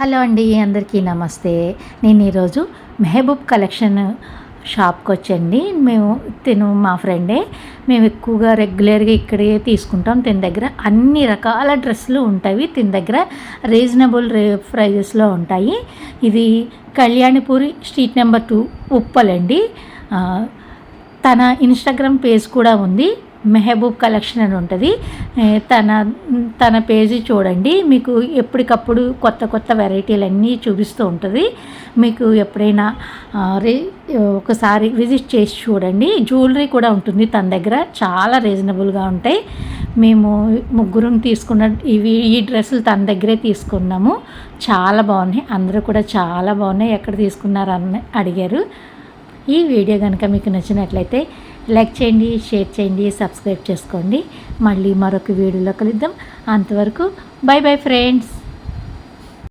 Hello అండి అందరికీ నమస్తే. నేను ఈరోజు మెహబూబ్ కలెక్షన్ షాప్కి వచ్చండి మేము తిను మా ఫ్రెండే మేము ఎక్కువగా రెగ్యులర్గా ఇక్కడే తీసుకుంటాం. తిన దగ్గర అన్ని రకాల డ్రెస్సులు ఉంటాయి. తిన దగ్గర రీజనబుల్ రే ప్రైజెస్లో ఉంటాయి. ఇది కళ్యాణిపూరి స్ట్రీట్ నెంబర్ టూ ఉప్పలండి. తన ఇన్స్టాగ్రామ్ పేజ్ కూడా ఉంది. మెహబూబ్ కలెక్షన్ అని ఉంటుంది. తన తన పేజీ చూడండి. మీకు ఎప్పటికప్పుడు కొత్త కొత్త వెరైటీలు అన్నీ చూపిస్తూ ఉంటుంది. మీకు ఎప్పుడైనా ఒకసారి విజిట్ చేసి చూడండి. జ్యువెలరీ కూడా ఉంటుంది తన దగ్గర. చాలా రీజనబుల్గా ఉంటాయి. మేము ముగ్గురం తీసుకున్న ఇవి ఈ డ్రెస్సులు తన దగ్గరే తీసుకున్నాము. చాలా బాగున్నాయి. అందరూ కూడా చాలా బాగున్నాయి. ఎక్కడ తీసుకున్నారు అని అడిగారు. ఈ వీడియో కనుక మీకు నచ్చినట్లయితే లైక్ చేయండి షేర్ చేయండి సబ్స్క్రైబ్ చేసుకోండి. మళ్ళీ మరొక వీడియోలో కలుద్దాం. అంతవరకు బై బై ఫ్రెండ్స్.